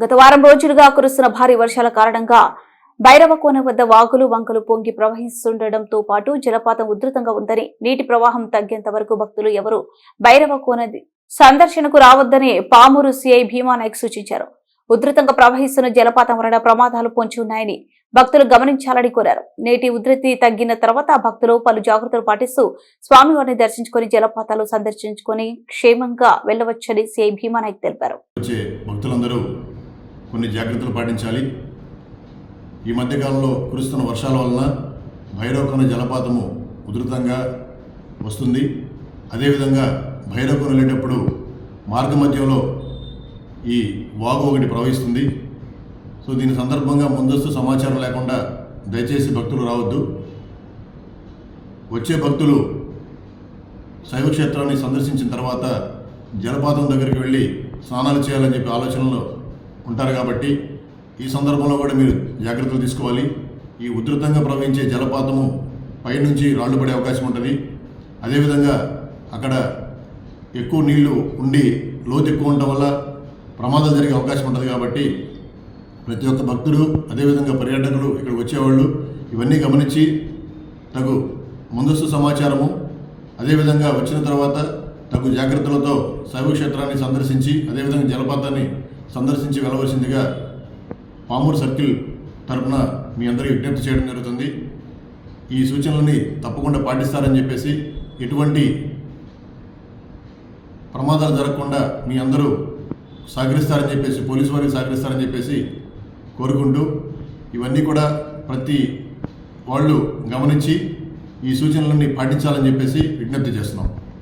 గత వారం రోజులుగా కురుస్తున్న భారీ వర్షాల కారణంగా భైరవకోన వద్ద వాగులు వంకలు పొంగి ప్రవహిస్తుండటంతో పాటు జలపాతం ఉధృతంగా ఉందని నీటి ప్రవాహం తగ్గేంత వరకు భక్తులు ఎవరు భైరవకోన సందర్శనకు రావద్దని పామూరు సిఐ భీమానాయక్ సూచించారు. ఉధృతంగా ప్రవహిస్తున్న జలపాతం వలన ప్రమాదాలు పొంచి ఉన్నాయని భక్తులు గమనించాలని కోరారు. నేటి ఉధృతి తగ్గిన తర్వాత భక్తులు పలు జాగ్రత్తలు పాటిస్తూ స్వామివారిని దర్శించుకొని జలపాతాలు సందర్శించుకొని క్షేమంగా వెళ్ళవచ్చని సిఐ భీమానాయక్ తెలిపారు. భక్తులందరూ కొన్ని జాగ్రత్తలు పాటించాలి. ఈ మధ్యకాలంలో కురుస్తున్న వర్షాల వలన భైరవకొన జలపాతము ఉధృతంగా వస్తుంది. అదేవిధంగా భైరవకొన వెళ్ళేటప్పుడు మార్గ మధ్యంలో ఈ వాగు ఒకటి ప్రవహిస్తుంది. సో దీని సందర్భంగా ముందస్తు సమాచారం లేకుండా దయచేసి భక్తులు రావద్దు. వచ్చే భక్తులు శైవ క్షేత్రాన్ని సందర్శించిన తర్వాత జలపాతం దగ్గరికి వెళ్ళి స్నానాలు చేయాలని చెప్పి ఆలోచనలో ఉంటారు కాబట్టి ఈ సందర్భంలో కూడా మీరు జాగ్రత్తలు తీసుకోవాలి. ఈ ఉధృతంగా ప్రవహించే జలపాతము పైనుంచి రాళ్ళు పడే అవకాశం ఉంటుంది. అదేవిధంగా అక్కడ ఎక్కువ నీళ్ళు ఉండి లోతు ఎక్కువ ఉండటం వల్ల ప్రమాదాలు జరిగే అవకాశం ఉంటుంది కాబట్టి ప్రతి ఒక్క భక్తుడు అదేవిధంగా పర్యాటకులు ఇక్కడికి వచ్చేవాళ్ళు ఇవన్నీ గమనించి తగు ముందస్తు సమాచారము అదేవిధంగా వచ్చిన తర్వాత తగు జాగ్రత్తలతో శైవక్షేత్రాన్ని సందర్శించి అదేవిధంగా జలపాతాన్ని సందర్శించి వెళ్ళవలసిందిగా పామూరు సర్కిల్ తరపున మీ అందరికీ విజ్ఞప్తి చేయడం జరుగుతుంది. ఈ సూచనలని తప్పకుండా పాటిస్తారని చెప్పేసి ఎటువంటి ప్రమాదాలు జరగకుండా మీ అందరూ సహకరిస్తారని చెప్పేసి పోలీసు వారికి సహకరిస్తారని చెప్పేసి కోరుకుంటూ ఇవన్నీ కూడా ప్రతి వాళ్ళు గమనించి ఈ సూచనలన్నీ పాటించాలని చెప్పేసి విజ్ఞప్తి చేస్తున్నాం.